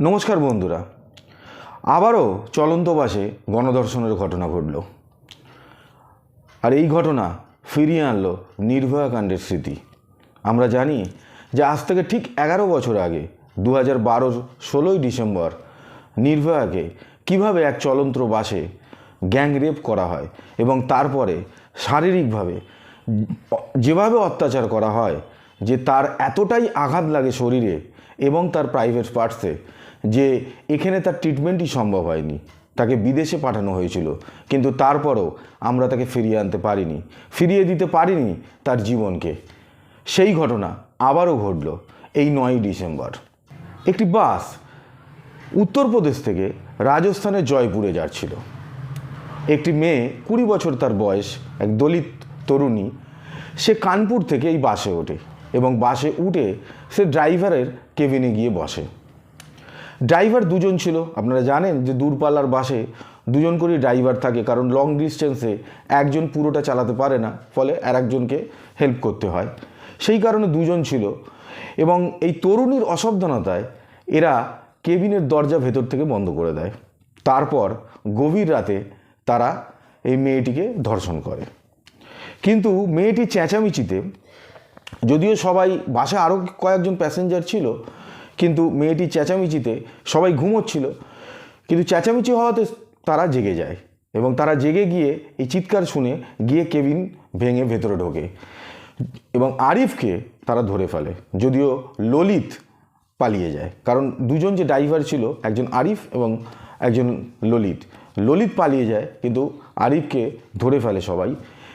নমস্কার বন্ধুরা। আবারও চলন্ত বাসে গণধর্ষণের ঘটনা ঘটল। আর এই ঘটনা ফিরিয়ে আনলো নির্ভয়া কাণ্ডের স্মৃতি। আমরা জানি যে আজ থেকে ঠিক এগারো বছর আগে দু হাজার বারোর ষোলোই ডিসেম্বর, নির্ভয়াকে কীভাবে এক চলন্ত বাসে গ্যাং রেপ করা হয় এবং তারপরে শারীরিকভাবে যেভাবে অত্যাচার করা হয়, যে তার এতটাই আঘাত লাগে শরীরে এবং তার প্রাইভেট পার্টসে যে এখানে তার ট্রিটমেন্টই সম্ভব হয়নি। তাকে বিদেশে পাঠানো হয়েছিল। কিন্তু তারপরও আমরা তাকে ফিরিয়ে আনতে পারিনি। ফিরিয়ে দিতে পারিনি তার জীবনকে। সেই ঘটনা আবারও ঘটল এই নয়ই ডিসেম্বর। একটি বাস উত্তরপ্রদেশ থেকে রাজস্থানের জয়পুরে যাচ্ছিল। একটি মেয়ে কুড়ি বছর তার বয়স, এক দলিত তরুণী, সে কানপুর থেকে এই বাসে ওঠে এবং বাসে উঠে সে ড্রাইভারের কেবিনে গিয়ে বসে। ড্রাইভার দুজন ছিল। আপনারা জানেন যে দূরপাল্লার বাসে দুজন করেই ড্রাইভার থাকে, কারণ লং ডিস্টেন্সে একজন পুরোটা চালাতে পারে না, ফলে আর একজনকে হেল্প করতে হয়। সেই কারণে দুজন ছিল। এবং এই তরুণীর অসাবধানতায় এরা কেবিনের দরজা ভেতর থেকে বন্ধ করে দেয়। তারপর গভীর রাতে তারা এই মেয়েটিকে ধর্ষণ করে। কিন্তু মেয়েটি চেঁচামেচিতে, যদিও সবাই বাসে আরও কয়েকজন প্যাসেঞ্জার ছিল কিন্তু মেয়েটি চেঁচামেচিতে সবাই ঘুমোচ্ছিল। কিন্তু চেঁচামেচি হওয়াতে তারা জেগে যায় এবং তারা জেগে গিয়ে এই চিৎকার শুনে গিয়ে কেবিন ভেঙে ভেতরে ঢোকে এবং আরিফকে তারা ধরে ফেলে, যদিও ললিত পালিয়ে যায়। কারণ দুজন যে ড্রাইভার ছিল, একজন আরিফ এবং একজন ললিত। ললিত পালিয়ে যায়, কিন্তু আরিফকে ধরে ফেলে সবাই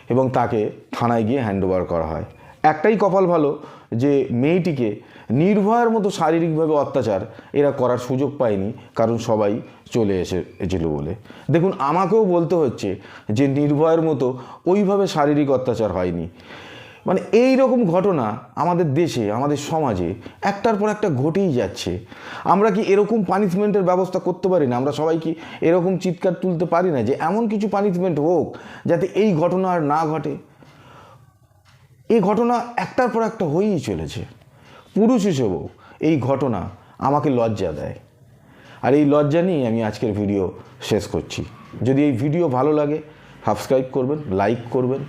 এবং তাকে থানায় গিয়ে হ্যান্ডওভার করা হয়। একটাই কপাল ভালো যে মেয়েটিকে নির্ভয়ের মতো শারীরিকভাবে অত্যাচার এরা করার সুযোগ পায়নি, কারণ সবাই চলে এসেছিল বলে। দেখুন, আমাকেও বলতে হচ্ছে যে নির্ভয়ের মতো ওইভাবে শারীরিক অত্যাচার হয়নি। মানে এই রকম ঘটনা আমাদের দেশে, আমাদের সমাজে একটার পর একটা ঘটেই যাচ্ছে। আমরা কি এরকম পানিশমেন্টের ব্যবস্থা করতে পারি না? আমরা সবাই কি এরকম চিৎকার তুলতে পারি না যে এমন কিছু পানিশমেন্ট হোক যাতে এই ঘটনা আর না ঘটে? এই ঘটনা একটার পর একটা হয়েই চলেছে। পুরুষ হিসেবেও এই ঘটনা আমাকে লজ্জা দেয়। আর এই লজ্জা নিয়ে আমি আজকের ভিডিও শেষ করছি। যদি এই ভিডিও ভালো লাগে সাবস্ক্রাইব করবেন লাইক করবেন,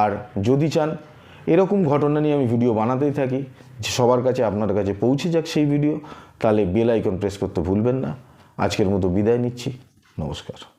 আর যদি চান এরকম ঘটনা নিয়ে আমি ভিডিও বানাতেই থাকি, যে সবার কাছে আপনার কাছে পৌঁছে যাক সেই ভিডিও, তাহলে বেল আইকন প্রেস করতে ভুলবেন না। আজকের মতো বিদায় নিচ্ছি। নমস্কার।